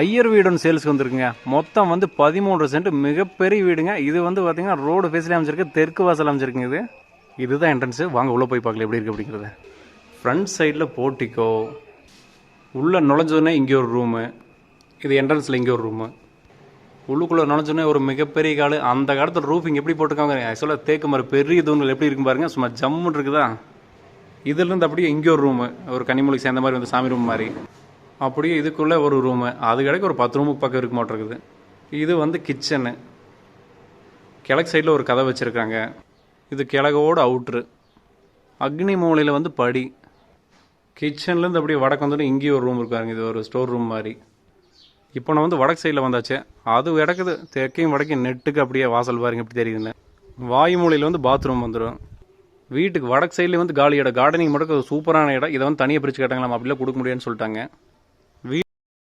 ஐயர் வீடுன்னு சேல்ஸ்க்கு வந்திருக்குங்க. மொத்தம் வந்து பதிமூன்று சென்ட் மிகப்பெரிய வீடுங்க. இது வந்து பார்த்தீங்கன்னா ரோடு ஃபேஸ்லேயே அமைச்சிருக்கு தெற்கு வாசல் அமைச்சிருக்குங்க இது. இதுதான் என்ட்ரன்ஸு வாங்க உள்ளே போய் பார்க்கல எப்படி இருக்குது அப்படிங்கிறது. ஃப்ரண்ட் சைடில் போர்ட்டிக்கோ உள்ளே நுழைஞ்சோடனே இங்கே ஒரு ரூமு இது என்ட்ரன்ஸில் இங்கே ஒரு ரூமு உள்ளுக்குள்ளே நுழைஞ்சோடனே ஒரு மிகப்பெரிய காடு அந்த காலத்தில் ரூஃபிங் எப்படி போட்டிருக்காங்க? ஆக்சுவலாக தேக்கு மரம் பெரிய தூண்கள் எப்படி இருக்கும் பாருங்கள் சும்மா ஜம்முன்னு இருக்குதா? இதுலேருந்து அப்படியே இங்கே ஒரு ரூமு ஒரு கனிமொழிக்கு சேர்ந்த மாதிரி வந்து சாமி ரூம் மாதிரி. அப்படியே இதுக்குள்ளே ஒரு ரூமு அது கிடைக்க ஒரு பத்து ரூமுக்கு பக்கம் இருக்க மாட்டிருக்குது. இது வந்து கிச்சனு கிழக்கு சைடில் ஒரு கதை வச்சுருக்காங்க. இது கிழக்கோட அவுட்ரு அக்னி மூலையில் வந்து படி. கிச்சன்லேருந்து அப்படியே வடக்கு வந்துட்டு இங்கேயும் ஒரு ரூம் இருக்காருங்க இது ஒரு ஸ்டோர் ரூம் மாதிரி. இப்போ நான் வந்து வடக்கு சைடில் வந்தாச்சு. அது கிடக்குது. தெற்கையும் வடக்கையும் நெட்டுக்கு அப்படியே வாசல் பாருங்க. எப்படி தெரியுதுன்னு. வாயு மூலையில் வந்து பாத்ரூம் வந்துடும் வீட்டுக்கு வடக்கு சைட்லேயே வந்து காலி இடம். கார்டனிங் மட்டும் சூப்பரான இடம். இதை வந்து தனியாக பிரித்து கேட்டாங்களா அப்படிலாம் கொடுக்க முடியாதுன்னு சொல்லிட்டாங்க.